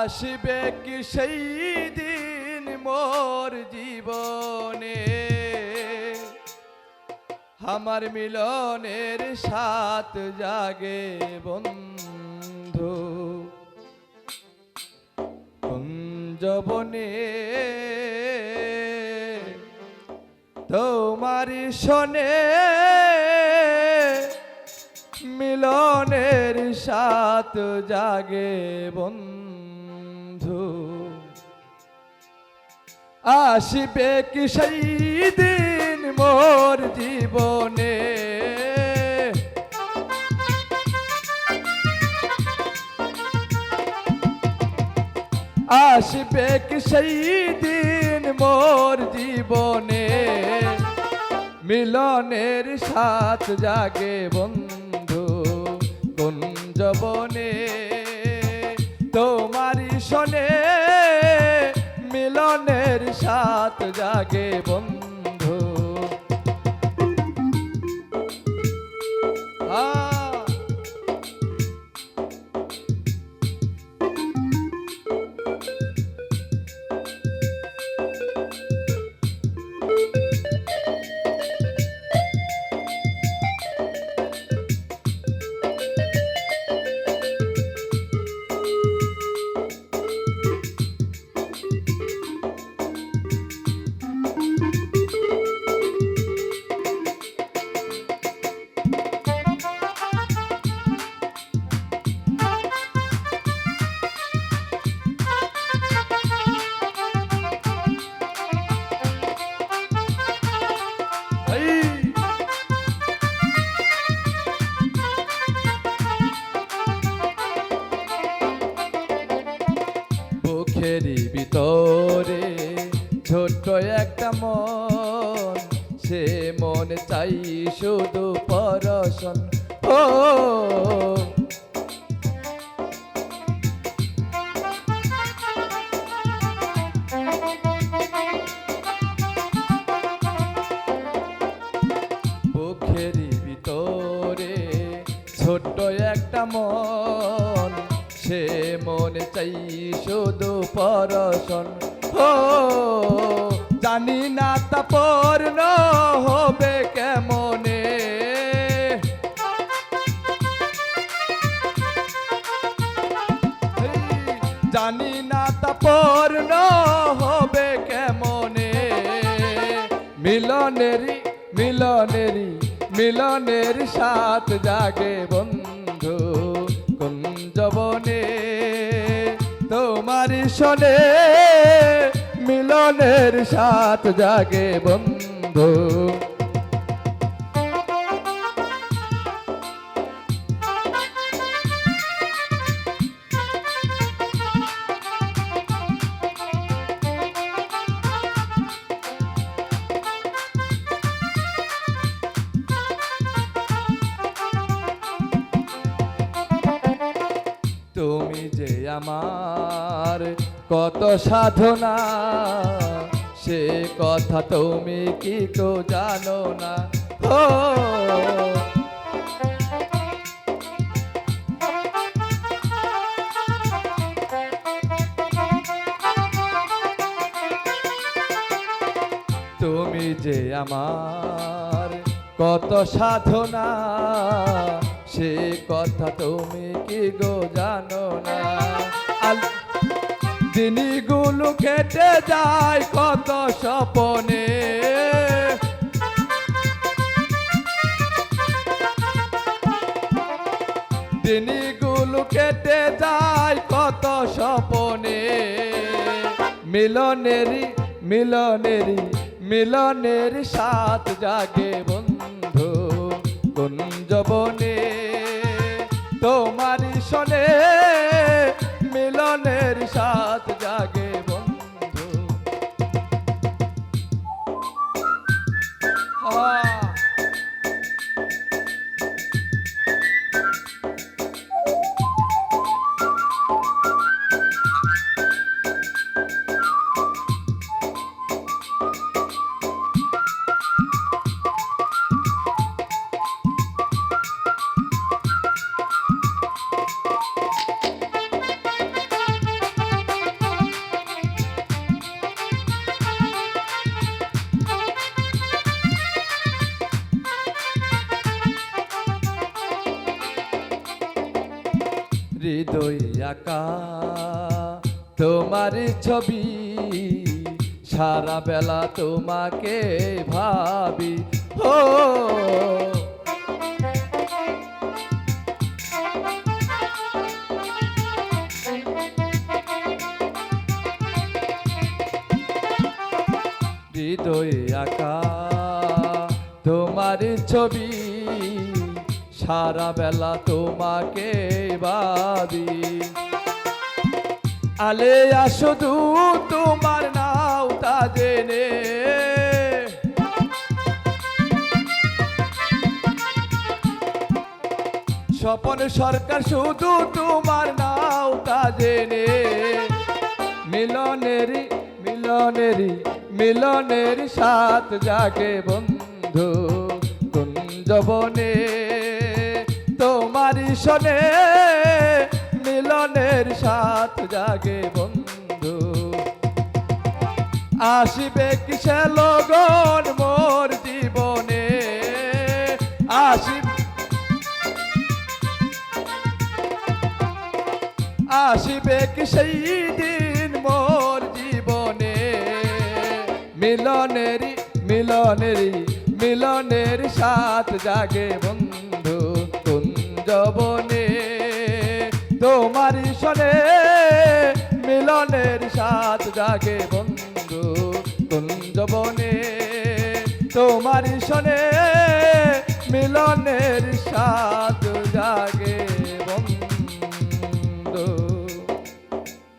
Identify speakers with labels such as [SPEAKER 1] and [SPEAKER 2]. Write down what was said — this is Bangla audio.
[SPEAKER 1] আসবে কি সেই দিন মোর জীবনে? আমার মিলনের সাত জাগে বন্ধু কুঞ্জবনে তোমারি শোনে মিলনের সাত জাগে বন্ধু। আসবে কি সেই দিন মোর জীবনে? আসবে কি সেই দিন মোর জীবনে? মিলনের সাথ জাগে বন্ধু কুঞ্জবনে তোমারি শোনে মিলনের সাথ জাগে বন্ধু। বুকেরই ভিতরে ছোট্ট একটা মন সে মনে চাই শুধু পরশন। ও ছোট্ট একটা মন সে মনে চাই শুধু পরশন। ও জানি না তা পূর্ণ হবে কেমনে। জানি না তা পূর্ণ হবে কেমনে। মিলনেরি মিলনেরি মিলনের সাথ জাগে বন্ধু। কুঞ্জবনে তোমার শোনে মিলনের সাথ জাগে বন্ধু। আমার কত সাধনা, সে কথা তুমি কি তো জানো না? ও তুমি যে আমার কত সাধনা সে কথা তুমি কি গো জানো না? দিনগুলো কেটে যায় কত স্বপনে। দিনগুলো কেটে যায় কত স্বপনে। মিলনেরি মিলনেরি মিলনের সাথ জাগে বন্ধু। কুঞ্জবনে আঁকা তোমার ছবি সারা বেলা তোমাকে ভাবি। ও হৃদয়ে আঁকা তোমার ছবি সারা বেলা তোমাকে ভাবি আলে শুধু তোমার নাও তা জেনে। স্বপন সরকার শুধু তোমার নাও তা জেনে। মিলনেরি মিলনেরি মিলনের সাত জাগে বন্ধু কুঞ্জবনে তোমারি শোনে মিলনের সাত জাগে বন্ধু। আসিবে কিসে লগন মোর জীবনে? আসিবে আসিবে কি সেই দিন মোর জীবনে? মিলনেরি মিলনেরি মিলনের সাথ জাগে বন্ধু। কুঞ্জবনে তোমার শোনে মিলনের সাথ জাগে বন্ধু কুঞ্জবনে তোমার শোনে